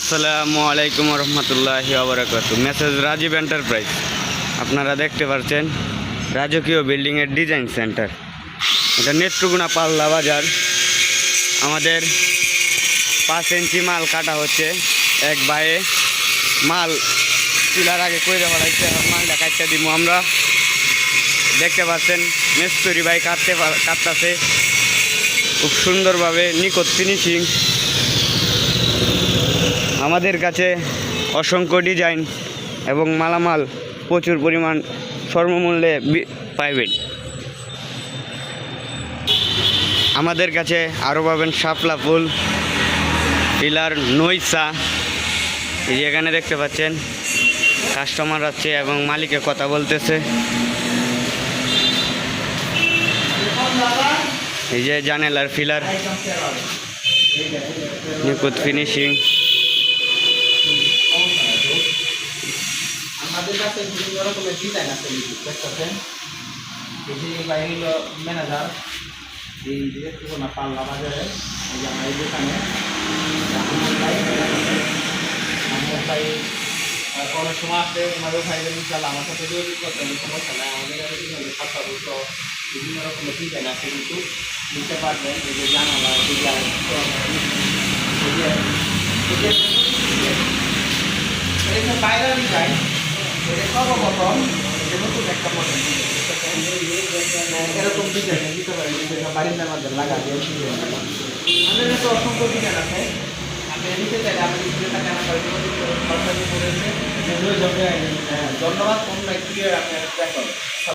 আসসালামু আলাইকুম রহমতুল্লাহি আবরাকাত মেসেজ রাজীব এন্টারপ্রাইজ। আপনারা দেখতে পাচ্ছেন রাজকীয় বিল্ডিংয়ের ডিজাইন সেন্টার। এটা নেত্রগুনা পাল্লা বাজার। আমাদের পাঁচ ইঞ্চি মাল কাটা হচ্ছে। এক বায়ে মাল চুলার আগে কইরে বাড়াইছে মালটা কাটতে দিব আমরা। দেখতে পাচ্ছেন মিস্ত্রি ভাই কাটতে কাটতাছে। খুব সুন্দরভাবে নিকট ফিনিশিং আমাদের কাছে অসংখ্য ডিজাইন এবং মালামাল প্রচুর পরিমাণ সর্বমূল্যে পাইবেন। আমাদের কাছে আরও পাবেন শাপলা ফুল পিলার নইসা এই এখানে দেখতে পাচ্ছেন, কাস্টমার আছে এবং মালিকে কথা বলতেছে। এই যে জানেলার ফিলার। নিখুঁত ফিনিশিং আমাদের কাছে বিভিন্ন রকমের ডিজাইন আছে কোনো পাল্লা বাজারে এই যে আমার দোকানে। কোনো সময় আসলে আমাদের ভাইদের ইনশাল্লাহ আমার সাথে যোগাযোগ করতে সমস্যা নাই। আমাদের কাছে কিন্তু বলতো, বিভিন্ন রকমের ডিজাইন আছে কিন্তু নিতে পারবেন, এই যে জানালা ডিজাইন এটা বাইরের ডিজাইন এটা সর্বপ্রথম এটা নতুন একটা দিতে পারেন যেটা বাড়ির মধ্যে কাছে অসংখ্য ডিজাইন আছে আপনি নিতে চাইলে আপনি নিজে টাকা না করে ধন্যবাদ অন্য ক্লিয়ার আপনি দেখুন